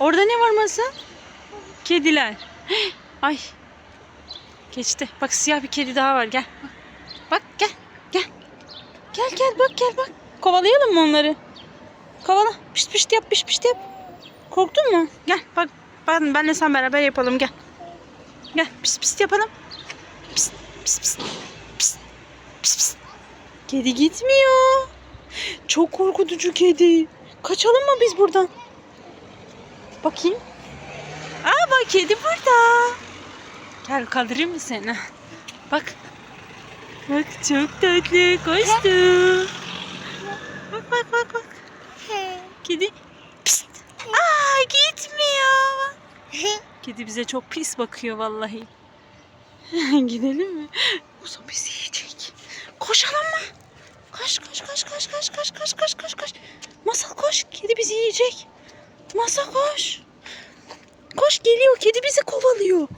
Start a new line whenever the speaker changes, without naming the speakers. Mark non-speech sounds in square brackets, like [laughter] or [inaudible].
Orada ne var masa? Kediler. [gasps] Ay. Geçti. Bak siyah bir kedi daha var. Gel. Bak gel. Gel. Gel gel bak gel bak. Kovalayalım mı onları? Kovala. Pişt pişt yap pişt pişt yap. Korktun mu? Gel bak. Ben, benle sen beraber yapalım gel. Gel pis pis yapalım. Pis pis pis. Pis pis pis. Kedi gitmiyor. Çok korkutucu kedi. Kaçalım mı biz buradan? Bakayım. Aa bak kedi burada. Gel kaldırayım mı seni? Bak. Bak çok tatlı koştu. Bak bak bak bak. Kedi. Pist. Aa gitmiyor. Kedi bize çok pis bakıyor vallahi. [laughs] Gidelim mi? Musa bizi yiyecek. Koşalım mı? Koş koş koş koş koş koş koş koş koş koş. Masal koş. Kedi bizi Masal koş. Koş geliyor. Kedi bizi kovalıyor.